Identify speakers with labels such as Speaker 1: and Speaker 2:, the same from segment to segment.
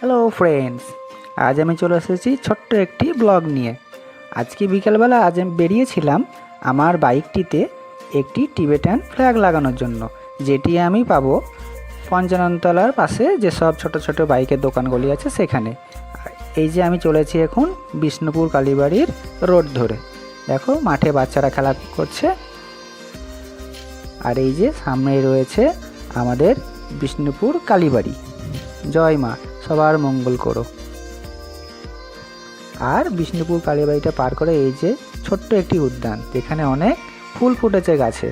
Speaker 1: Hello friends আজ আমি চলে এসেছি ছোট্ট একটি ব্লগ নিয়ে। আজকে বিকেলবেলা আজ আমি বেরিয়েছিলাম আমার বাইকটিতে একটি টিবেটান ফ্ল্যাগ লাগানোর জন্য, যেটি আমি পাবো পঞ্চাননতলার পাশে যেসব ছোট ছোট বাইকের দোকানগুলি আছে সেখানে। এই যে আমি চলেছি এখন বিষ্ণুপুর কালীবাড়ির রোড ধরে। দেখো, মাঠে বাচ্চারা খেলা করছে। আর এই যে সামনেই রয়েছে আমাদের বিষ্ণুপুর কালীবাড়ি। জয় মা। সবার মঙ্গল করো। আর বিষ্ণুপুর কালীবাড়িটা পার করে এই যে ছোট্ট একটি উদ্যান, যেখানে অনেক ফুল ফুটেছে গাছে।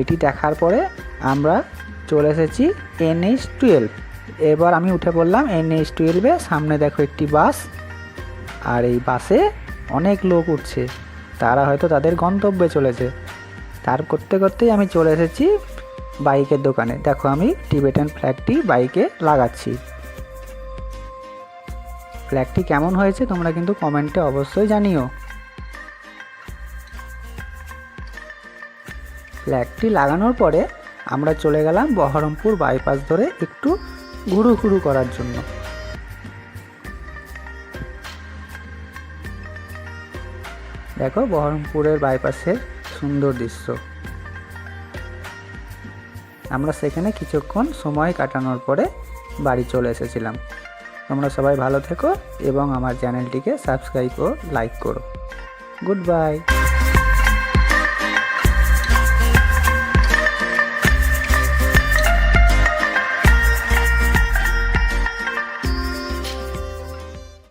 Speaker 1: এটি দেখার পরে আমরা চলে এসেছি এনএইচ টুয়েলভ। এবার আমি উঠে পড়লাম এনএইচ টুয়েলভে, সামনে দেখো একটি বাস, আর এই বাসে অনেক লোক উঠছে। তারা হয়তো তাদের গন্তব্যে চলেছে। তার করতে করতেই আমি চলে এসেছি বাইকের দোকানে। দেখো আমি টিবেটান ফ্ল্যাগটি বাইকে লাগাচ্ছি। ফ্ল্যাগটি কেমন হয়েছে তোমরা কিন্তু কমেন্টে অবশ্যই জানিও। ফ্ল্যাগটি লাগানোর পরে আমরা চলে গেলাম বহরমপুর বাইপাস ধরে একটু ঘুরু ঘুরু করার জন্য। দেখো বহরমপুরের বাইপাসের সুন্দর দৃশ্য। আমরা সেখানে কিছুক্ষণ সময় কাটানোর পরে বাড়ি চলে এসেছিলাম। তোমরা সবাই ভালো থেকো এবং আমার চ্যানেলটিকে সাবস্ক্রাইব ও লাইক করো। Good bye.